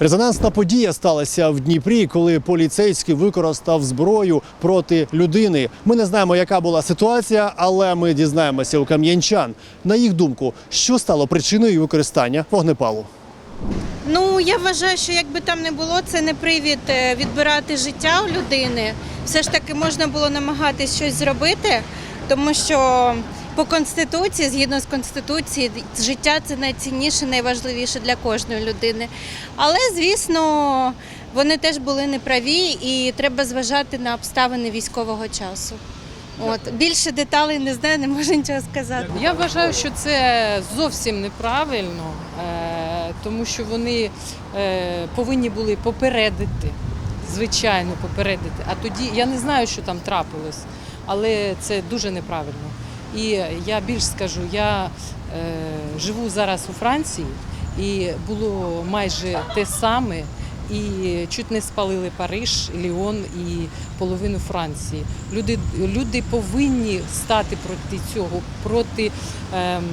Резонансна подія сталася в Дніпрі, коли поліцейський використав зброю проти людини. Ми не знаємо, яка була ситуація, але ми дізнаємося у кам'янчан. На їх думку, що стало причиною використання вогнепалу. Ну я вважаю, що якби там не було, це не привід е, відбирати життя у людини. Все ж таки можна було намагатись щось зробити, тому що по конституції, згідно з конституцією, життя це найцінніше, найважливіше для кожної людини. Але звісно, вони теж були неправі, і треба зважати на обставини військового часу. От більше деталей не знаю, не можу нічого сказати. Я вважаю, що це зовсім неправильно, е, тому що вони е, повинні були попередити, звичайно, попередити. А тоді я не знаю, що там трапилось, але це дуже неправильно. І я більш скажу, я е, живу зараз у Франції, і було майже те саме. І чуть не спалили Париж, Ліон і половину Франції. Люди, люди повинні стати проти цього, проти ем,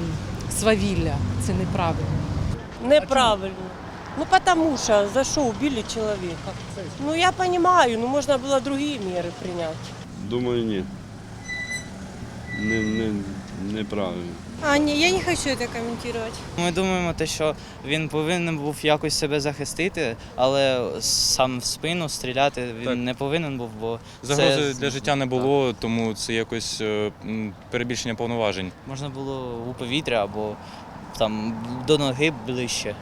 свавілля. Це неправильно. Неправильно. Ну потому что за что убили человека? Ну я понимаю, ну можно было другие меры принять. Думаю, ні. Не, не, неправильно. А ні, я не хочу це коментувати. Ми думаємо, те, що він повинен був якось себе захистити, але сам в спину стріляти він Так. не повинен був, бо Загрози це- для життя не було, тому це якось е, м, перебільшення повноважень. можна було у повітря або там до ноги ближче,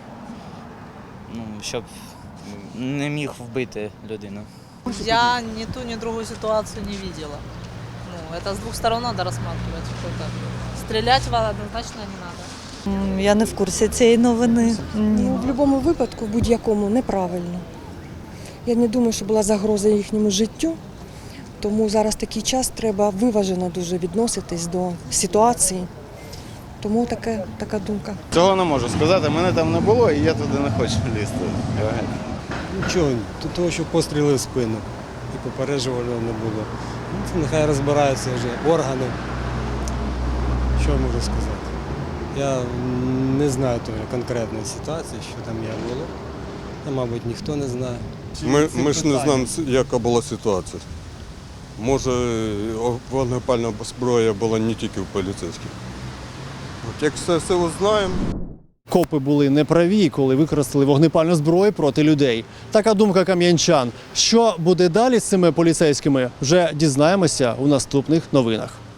ну, щоб не міг вбити людину. Я ни ту, ни другую ситуацию не видела. Ну, это с двух сторон надо рассматривать. Что-то. Стрелять однозначно не надо. М, Я не в курсі цієї новини. Ну, Ні. в будь-якому випадку, в будь-якому, неправильно. Я не думаю, що була загроза їхньому життю. Тому зараз такий час треба виважено дуже відноситись до ситуації. Тому таке, така думка. Цього не можу сказати, мене там не було і я туди не хочу лізти. Нічого, до того, що постріли в спину і попереджувального не було. Ну, нехай розбираються вже органи. Що я можу сказати? Я не знаю тої конкретної ситуації, що там я було. Та, мабуть, ніхто не знає. Ми, ми ж не знаємо, яка була ситуація. Може, вогнепальна зброя була не тільки в поліцейських. От як все все узнаємо. Копи були неправі, коли використали вогнепальну зброю проти людей. Така думка кам'янчан. Що буде далі з цими поліцейськими? Вже дізнаємося у наступних новинах.